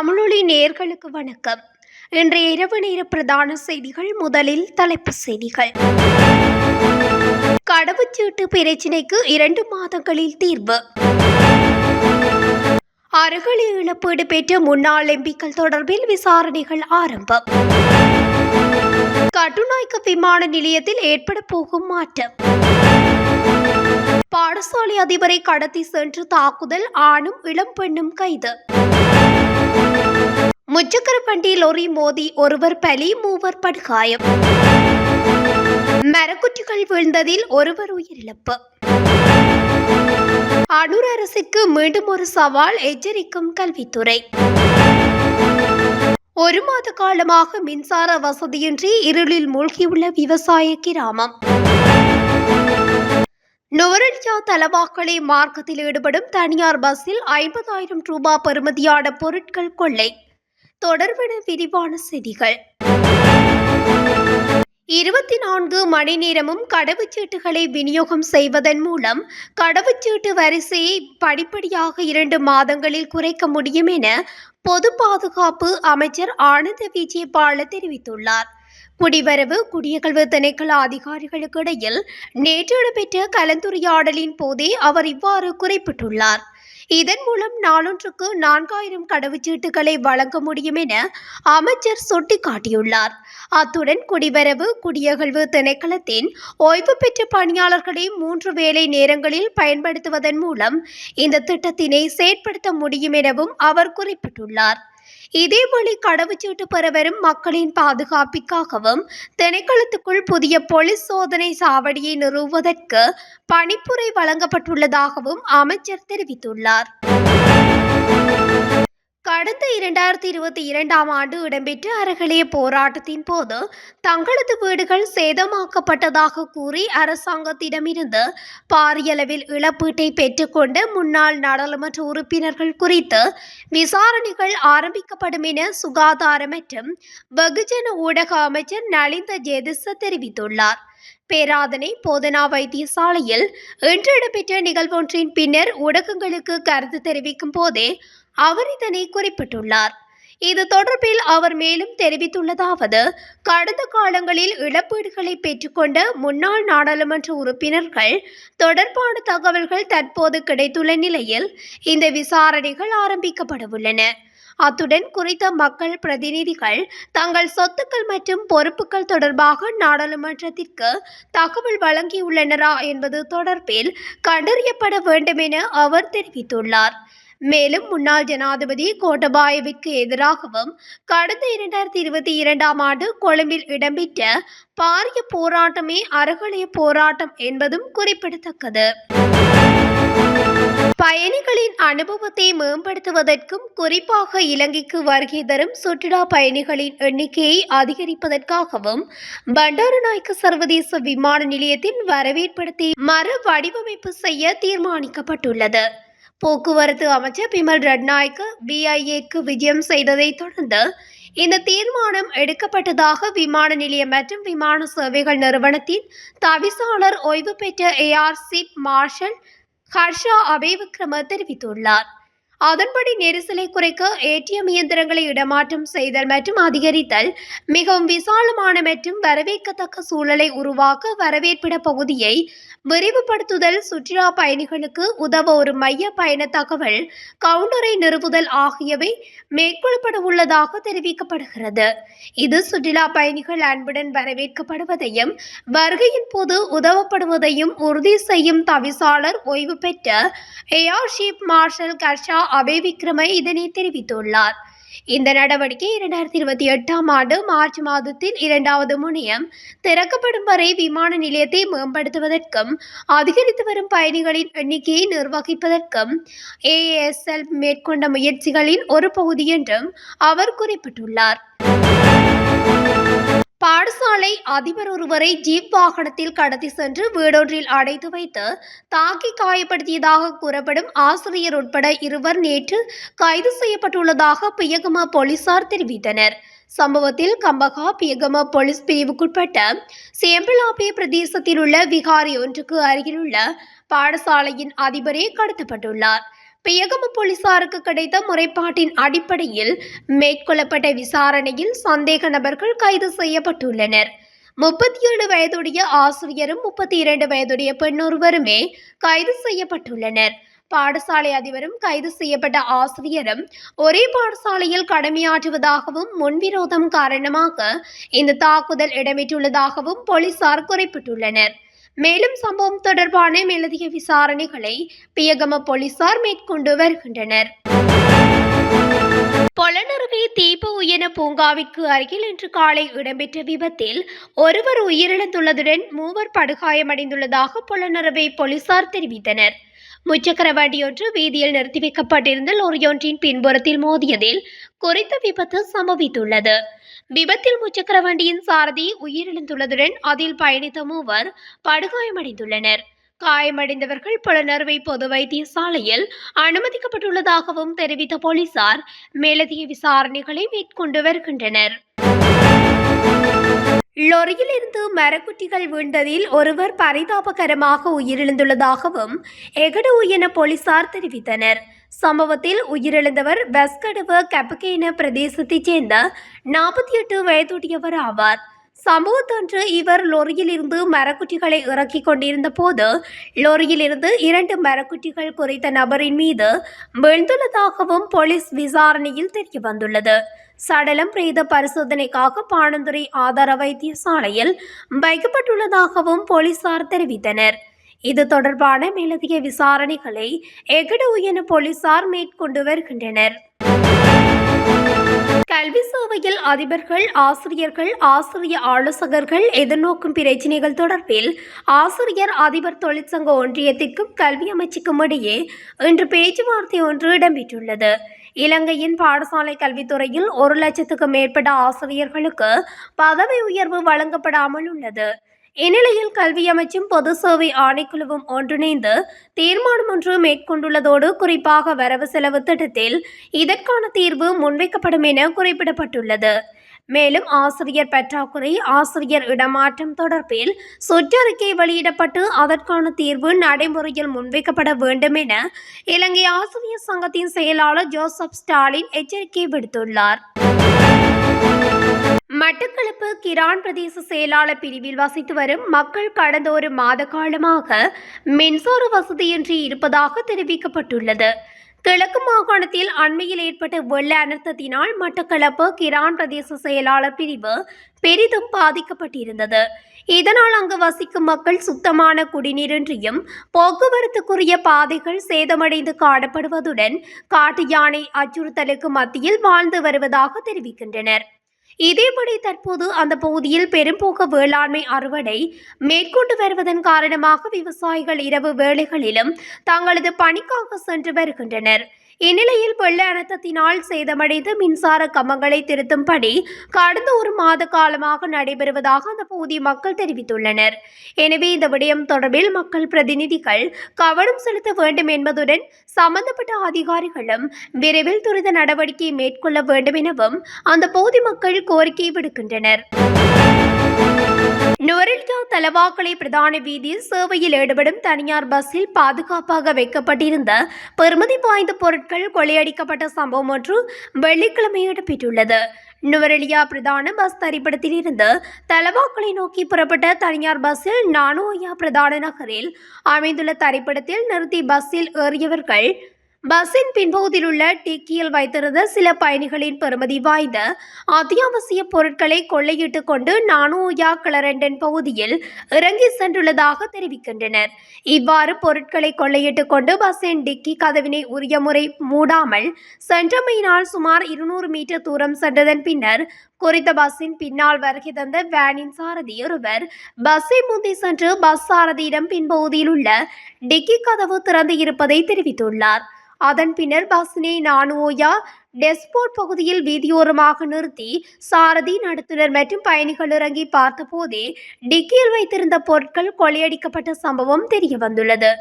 தமிழொலி நேர்களுக்கு வணக்கம். இன்றைய இரவு நேர பிரதான செய்திகள் முதலில் தலைப்புச் செய்திகள். கடவுச்சீட்டு பிரச்சினைக்கு இரண்டு மாதங்களில் தீர்வு. அருகலி இழப்பீடு பெற்ற முன்னாள் எம்பிக்கள் தொடர்பில் விசாரணைகள் ஆரம்பம். கட்டுநாய்க்கு விமான நிலையத்தில் ஏற்பட போகும் மாற்றம். பாடசாலை அதிபரை கடத்தி சென்று தாக்குதல் ஆணும் இளம் பெண்ணும் கைது. முச்சக்கரப்பண்டி வண்டி லொரி மோதி ஒருவர் பலி மூவர் படுகாயம். மரக்குற்றிகள் வீழ்ந்ததில் ஒருவர் உயிரிழப்பு. அடூர் அரசுக்கு மீண்டும் ஒரு சவால் எச்சரிக்கும் கல்வித்துறை. ஒரு மாத காலமாக மின்சார வசதியின்றி இருளில் மூழ்கியுள்ள விவசாய கிராமம். நுவரெலியா தலவாக்களை மார்க்கத்தில் ஈடுபடும் தனியார் பஸ்ஸில் ஐம்பதாயிரம் ரூபாய் பெறுமதியான பொருட்கள் கொள்ளை. தொடர்பென விரிவான செய்திகள். இருபத்தி நான்கு மணி நேரமும் கடவுச்சீட்டுகளை விநியோகம் செய்வதன் மூலம் கடவுச்சீட்டு வரிசையை படிப்படியாக இரண்டு மாதங்களில் குறைக்க முடியும் என பொது பாதுகாப்பு அமைச்சர் ஆனந்த விஜயபால தெரிவித்துள்ளார். குடிவரவு குடியகழ்வு திணைக்கள அதிகாரிகளுக்கு இடையில் நேற்று இடம்பெற்ற கலந்துரையாடலின் போதே அவர் இவ்வாறு குறிப்பிட்டுள்ளார். இதன் மூலம் நாளொன்றுக்கு நான்காயிரம் கடவுச்சீட்டுகளை வழங்க முடியும் என அமைச்சர் சுட்டிக்காட்டியுள்ளார். அத்துடன் குடிவரவு குடியகழ்வு திணைக்களத்தின் ஓய்வு பெற்ற பணியாளர்களை மூன்று வேலை நேரங்களில் பயன்படுத்துவதன் மூலம் இந்த திட்டத்தினை செயற்படுத்த முடியும் எனவும் அவர் குறிப்பிட்டுள்ளார். இதேவழி கடவுச்சீட்டு பெற வரும் மக்களின் பாதுகாப்பிற்காகவும் திணைக்களத்துக்குள் புதிய போலீஸ் சோதனை சாவடியை நிறுவுவதற்கு பணிப்புரை வழங்கப்பட்டுள்ளதாகவும் அமைச்சர் தெரிவித்துள்ளார். கடந்த இரண்டாயிரத்தி இருபத்தி இரண்டாம் ஆண்டு இடம்பெற்ற அறகளிய போராட்டத்தின் போது தங்களது வீடுகள் சேதமாக்கப்பட்டதாக கூறி அரசாங்கத்திடமிருந்து பாரியளவில் இழப்பீட்டை பெற்றுக்கொண்ட முன்னாள் நாடாளுமன்ற உறுப்பினர்கள் குறித்து விசாரணைகள் ஆரம்பிக்கப்படும் என சுகாதார மற்றும் வெகுஜன ஊடக அமைச்சர் நலிந்த ஜெதிச தெரிவித்துள்ளார். பேராதனை போதனா வைத்தியசாலையில் இன்று இடம்பெற்ற நிகழ்வொன்றின் பின்னர் ஊடகங்களுக்கு கருத்து தெரிவிக்கும் போதே அவர் இதனை குறிப்பிட்டுள்ளார். இது தொடர்பில் அவர் மேலும் தெரிவித்துள்ளதாவது கடந்த காலங்களில் இழப்பீடுகளை பெற்றுக்கொண்ட முன்னாள் நாடாளுமன்ற உறுப்பினர்கள் தொடர்பான தகவல்கள் தற்போது கிடைத்துள்ள நிலையில் இந்த விசாரணைகள் ஆரம்பிக்கப்படவுள்ளன. அத்துடன் குறித்த மக்கள் பிரதிநிதிகள் தங்கள் சொத்துக்கள் மற்றும் பொறுப்புகள் தொடர்பாக நாடாளுமன்றத்திற்கு தகவல் வழங்கியுள்ளனரா என்பது தொடர்பில் கண்டறியப்பட வேண்டும் என அவர் தெரிவித்துள்ளார். மேலும் முன்னாள் ஜனாதிபதி கோட்டபாயவிற்கு எதிராகவும் கடந்த இரண்டாயிரத்தி இருபத்தி இரண்டாம் ஆண்டு கொழும்பில் இடம்பெற்ற பாரிய போராட்டமே அறகலைய போராட்டம் என்பதும் குறிப்பிடத்தக்கது. பயணிகளின் அனுபவத்தை மேம்படுத்துவதற்கும் குறிப்பாக இலங்கைக்கு வருகை தரும் சுற்றுலா பயணிகளின் எண்ணிக்கையை அதிகரிப்பதற்காகவும் பண்டாரநாயக்க சர்வதேச விமான நிலையத்தின் வரவேற்படுத்தி மறு வடிவமைப்பு செய்ய தீர்மானிக்கப்பட்டுள்ளது. போக்குவரத்து அமைச்சர் பிமல் ரட்நாயக்க பிஐஏக்கு விஜயம் செய்ததைத் தொடர்ந்து இந்த தீர்மானம் எடுக்கப்பட்டதாக விமான நிலையம் மற்றும் விமான சேவைகள் நிறுவனத்தின் தவிசாளர் ஓய்வு பெற்ற air chief marshal Harsha Abeywickrama தெரிவித்துள்ளார். அதன்படி நெரிசலை குறைக்க ஏடிஎம் இயந்திரங்களை இடமாற்றம் செய்தல் மற்றும் அதிகரித்தல் மிகவும் விசாலமான மற்றும் வரவேற்கத்தக்க சூழலை உருவாக்க வரவேற்பிட பகுதியை விரிவுபடுத்துதல் சுற்றுலா பயணிகளுக்கு உதவ ஒரு மைய பயண தகவல் கவுண்டரை நிறுவுதல் ஆகியவை மேற்கொள்ளப்பட உள்ளதாக தெரிவிக்கப்படுகிறது. இது சுற்றுலா பயணிகள் அன்புடன் வரவேற்கப்படுவதையும் வருகையின் போது உதவப்படுவதையும் உறுதி செய்யும் தவிசாளர் ஓய்வு பெற்ற air chief marshal Harsha Abeywickrama இதனை தெரிவித்துள்ளார். இந்த நடவடிக்கை இரண்டாயிரத்தி இருபத்தி எட்டாம் ஆண்டு மார்ச் மாதத்தில் இரண்டாவது முனையம் திறக்கப்படும் வரை விமான நிலையத்தை மேம்படுத்துவதற்கும் அதிகரித்து வரும் பயணிகளின் எண்ணிக்கையை நிர்வகிப்பதற்கும் ஏஎஸ்எல் மேற்கொண்ட முயற்சிகளின் ஒரு பகுதி என்றும் அவர் குறிப்பிட்டுள்ளார். பாடசாலை அதிபர் ஒருவரை ஜீப் வாகனத்தில் கடத்தி சென்று வீடொன்றில் அடைத்து வைத்து தாக்கி காயப்படுத்தியதாக கூறப்படும் ஆசிரியர் உட்பட இருவர் நேற்று கைது செய்யப்பட்டுள்ளதாக பியகம போலீசார் தெரிவித்தனர். சம்பவத்தில் கம்பகா பியகம போலீஸ் பிரிவுக்குட்பட்ட சேம்பிளாபே பிரதேசத்தில் உள்ள விகாரி ஒன்றுக்கு அருகிலுள்ள பாடசாலையின் அதிபரே கடத்தப்பட்டுள்ளார். பியகம போலீசாருக்கு கிடைத்த முறைப்பாட்டின் அடிப்படையில் மேற்கொள்ளப்பட்ட விசாரணையில் சந்தேக நபர்கள் கைது செய்யப்பட்டுள்ளனர். முப்பத்தி ஏழு வயதுடைய ஆசிரியரும் முப்பத்தி இரண்டு வயதுடைய பெண்ணொருவருமே கைது செய்யப்பட்டுள்ளனர். பாடசாலை அதிபரும் கைது செய்யப்பட்ட ஆசிரியரும் ஒரே பாடசாலையில் கடமையாற்றுவதாகவும் முன்விரோதம் காரணமாக இந்த தாக்குதல் இடம்பெற்றுள்ளதாகவும் போலீசார் குறிப்பிட்டுள்ளனர். மேலும் சம்பவம் தொடர்பான மேலதிக விசாரணைகளை பியகம போலீசார் மேற்கொண்டு வருகின்றனர். பொலனருகே தீப உயன பூங்காவிற்கு அருகில் இன்று காலை இடம்பெற்ற விபத்தில் ஒருவர் உயிரிழந்துள்ளதுடன் மூவர் படுகாயமடைந்துள்ளதாக பொலனறுவை போலீசார் தெரிவித்தனர். முச்சக்கர வண்டியொன்று வீதியில் நிறுத்தி வைக்கப்பட்டிருந்த லோரியொன்றின் பின்புறத்தில் மோதியதில் குறித்த விபத்து சம்பவித்துள்ளது. விபத்தில் முச்சக்கர வண்டியின் சாரதி உயிரிழந்துள்ளதுடன் அதில் பயணித்த மூவர் படுகாயமடைந்துள்ளனர். காயமடைந்தவர்கள் புலனறுவை பொது வைத்தியசாலையில் அனுமதிக்கப்பட்டுள்ளதாகவும் தெரிவித்த போலீசார் மேலதிக விசாரணைகளை மேற்கொண்டு வருகின்றனர். லொரியில் இருந்து மரக்குட்டிகள் வீழ்ந்ததில் ஒருவர் பரிதாபகரமாக உயிரிழந்துள்ளதாகவும் எகடு என போலீசார் தெரிவித்தனர். சம்பவத்தில் உயிரிழந்தவர் வெஸ்கடுவ கப்பகேன பிரதேசத்தைச் சேர்ந்த நாற்பத்தி எட்டு வயதுடையவர் ஆவார். சம்பவத்தன்று இவர் லொரியிலிருந்து மரக்குட்டிகளை இறக்கிக் கொண்டிருந்த போது லொரியிலிருந்து இரண்டு மரக்குட்டிகள் குறித்த நபரின் மீது விழுந்துள்ளதாகவும் போலீஸ் விசாரணையில் தெரிய வந்துள்ளது சடலம் பிரேத பரிசோதனைக்காக பாணந்துறை ஆதார வைத்தியசாலையில் வைக்கப்பட்டுள்ளதாகவும் போலீசார் தெரிவித்தனர். இது தொடர்பான மேலதிக விசாரணைகளை எகடு உயன போலீசார் மேற்கொண்டு வருகின்றனர். கல்வி சேவையில் அதிபர்கள் ஆசிரியர்கள் ஆசிரிய ஆலோசகர்கள் எதிர்நோக்கும் பிரச்சினைகள் தொடர்பில் ஆசிரியர் அதிபர் தொழிற்சங்க ஒன்றியத்திற்கும் கல்வி அமைச்சுக்கும் இடையே இன்று பேச்சுவார்த்தை ஒன்று இடம்பெற்றுள்ளது. இலங்கையின் பாடசாலை கல்வித்துறையில் ஒரு லட்சத்துக்கும் மேற்பட்ட ஆசிரியர்களுக்கு பதவி உயர்வு வழங்கப்படாமல் உள்ளது. இந்நிலையில் கல்வி அமைச்சும் பொது சேவை ஆணைக்குழுவும் ஒன்றிணைந்து தீர்மானம் ஒன்று மேற்கொண்டுள்ளதோடு குறிப்பாக வரவு செலவு திட்டத்தில் இதற்கான தீர்வு முன்வைக்கப்படும் என குறிப்பிடப்பட்டுள்ளது. மேலும் ஆசிரியர் பற்றாக்குறை ஆசிரியர் இடமாற்றம் தொடர்பில் சுற்றறிக்கை வெளியிடப்பட்டு அதற்கான தீர்வு நடைமுறையில் முன்வைக்கப்பட வேண்டும் என இலங்கை ஆசிரியர் சங்கத்தின் செயலாளர் ஜோசப் ஸ்டாலின் எச்சரிக்கை விடுத்துள்ளார். மட்டக்களப்பு கிரான் பிரதேச செயலாளர் பிரிவில் வசித்து வரும் மக்கள் கடந்த ஒரு மாத காலமாக மின்சார வசதியின்றி இருப்பதாக தெரிவிக்கப்பட்டுள்ளது. கிழக்கு மாகாணத்தில் அண்மையில் ஏற்பட்ட வெள்ள அனர்த்தத்தினால் மட்டக்களப்பு கிரான் பிரதேச செயலாளர் பிரிவு பெரிதும் பாதிக்கப்பட்டிருந்தது. இதனால் அங்கு வசிக்கும் மக்கள் சுத்தமான குடிநீரின்றியும் போக்குவரத்துக்குரிய பாதைகள் சேதமடைந்து காணப்படுவதுடன் காட்டு யானை அச்சுறுத்தலுக்கு மத்தியில் வாழ்ந்து வருவதாக தெரிவிக்கின்றனர். இதேபடி தற்போது அந்த பகுதியில் பெரும்போக்கு வேளாண்மை அறுவடை மேற்கொண்டு வருவதன் காரணமாக விவசாயிகள் இரவு வேளைகளிலும் தங்களது பணிக்காக சென்று வருகின்றனர். இந்நிலையில் வெள்ள அனர்த்தத்தினால் சேதமடைந்த மின்சார கம்பங்களை திருத்தும்படி கடந்த ஒரு மாத காலமாக நடைபெறுவதாக அந்த பகுதி மக்கள் தெரிவித்துள்ளனர். எனவே இந்த விடயம் தொடர்பில் மக்கள் பிரதிநிதிகள் கவனம் செலுத்த வேண்டும் என்பதுடன் சம்பந்தப்பட்ட அதிகாரிகளும் விரைவில் துரித நடவடிக்கையை மேற்கொள்ள வேண்டும் எனவும் அந்த பகுதி மக்கள் கோரிக்கை விடுக்கின்றனர். நுவரெலியா தலவாக்கலை பிரதான வீதியில் சேவையில் ஈடுபடும் தனியார் பஸ்ஸில் பாதுகாப்பாக வைக்கப்பட்டிருந்த பெருமதி வாய்ந்த பொருட்கள் கொள்ளையடிக்கப்பட்ட சம்பவம் ஒன்று வெள்ளிக்கிழமை இடம்பெற்றுள்ளது. நுவரெலியா பிரதான பஸ் தரிப்பிடத்தில் இருந்து தலவாக்கலை நோக்கி புறப்பட்ட தனியார் பஸ்ஸில் நானோயா பிரதான நகரில் அமைந்துள்ள தரிப்பிடத்தில் நிறுத்தி பஸ்ஸில் ஏறியவர்கள் பஸ்ஸின் பின்பகுதியில் உள்ள டிக்கியில் வைத்திருந்த சில பயணிகளின் பெறுமதி வாய்ந்த அத்தியாவசிய பொருட்களை கொள்ளையிட்டுக் கொண்டு நானோயா கிளரண்டன் பகுதியில் இறங்கி சென்றுள்ளதாக தெரிவிக்கின்றனர். இவ்வாறு பொருட்களை கொள்ளையிட்டுக் கொண்டு பஸ்ஸின் டிக்கி கதவினை உரிய முறை மூடாமல் சென்றமையினால் சுமார் இருநூறு மீட்டர் தூரம் சென்றதன் பின்னர் குறித்த பஸ்ஸின் பின்னால் வருகை தந்த வேனின் சாரதி ஒருவர் பஸ்ஸை முந்தி சென்று பஸ் சாரதியிடம் பின்பகுதியில் உள்ள டிக்கி கதவு திறந்து இருப்பதை தெரிவித்துள்ளார். அதன் பின்னர் பஸ்ஸினை நானுவோயா டெஸ்போர்ட் பகுதியில் வீதியோரமாக நிறுத்தி சாரதி நடத்துனர் மற்றும் பயணிகள் இறங்கி பார்த்தபோதே டிக்கியில் வைத்திருந்த பொருட்கள் கொள்ளையடிக்கப்பட்ட சம்பவம் தெரிய வந்துள்ளது.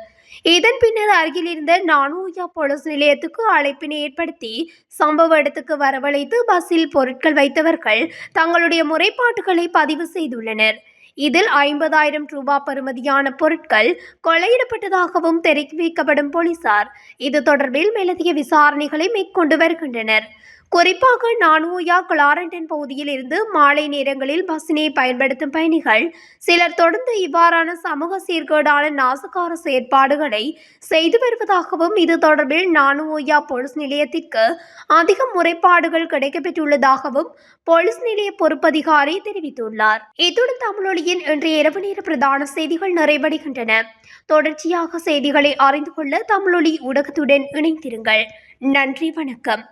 இதன் பின்னர் அருகில் இருந்த நானூயா போலீஸ் நிலையத்துக்கு அழைப்பினை ஏற்படுத்தி சம்பவ இடத்துக்கு வரவழைத்து பஸ்ஸில் பொருட்கள் வைத்தவர்கள் தங்களுடைய முறைப்பாட்டுகளை பதிவு செய்துள்ளனர். இதில் ஐம்பதாயிரம் ரூபாய் பெறுமதியான பொருட்கள் கொள்ளையிடப்பட்டதாகவும் தெரிவிக்கப்படும் போலீசார். இது தொடர்பில் மேலதிக விசாரணைகளை மேற்கொண்டு வருகின்றனர். குறிப்பாக நானுயா கிளாரண்டன் பகுதியில் இருந்து மாலை நேரங்களில் பஸ்ஸினை பயன்படுத்தும் பயணிகள். சிலர் தொடர்ந்து இவ்வாறான சமூக சீர்கேடான நாசகார செயற்பாடுகளை செய்து வருவதாகவும் இது தொடர்பில் நானுயா போலீஸ் நிலையத்திற்கு அதிக முறைப்பாடுகள் கிடைக்கப்பெற்றுள்ளதாகவும் போலீஸ் நிலைய பொறுப்பதிகாரி தெரிவித்துள்ளார். இத்துடன் தமிழொலியின் இன்றைய இரவு நேர பிரதான செய்திகள் நிறைவடைகின்றன. தொடர்ச்சியாக செய்திகளை அறிந்து கொள்ள தமிழொலி ஊடகத்துடன் இணைந்திருங்கள். நன்றி வணக்கம்.